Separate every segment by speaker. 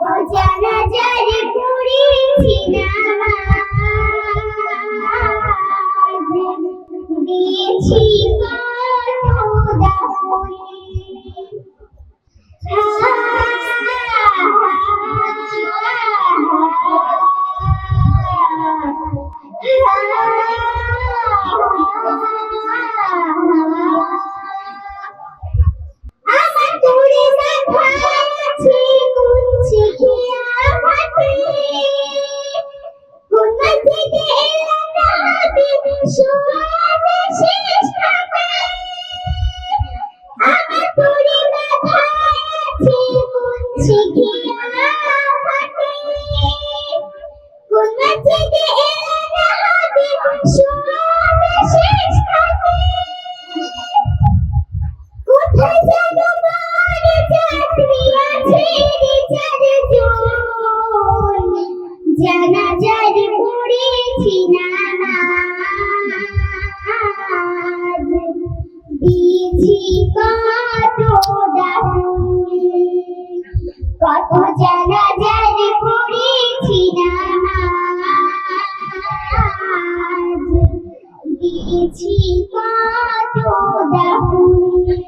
Speaker 1: অজানা যার করেছি দিয়েছি কত দাপনে Thank you. কত জানা জানি পড়েছি নামাজ। দিয়েছি কত দাহুন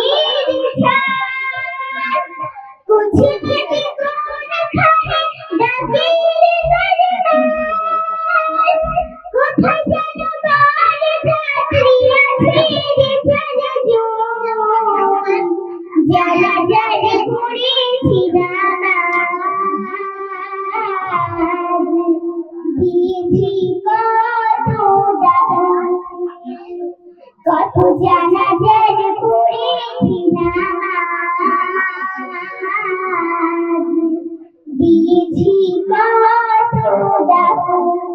Speaker 1: কত জানা জার পড়েছি দিয়েছি কত দাফন।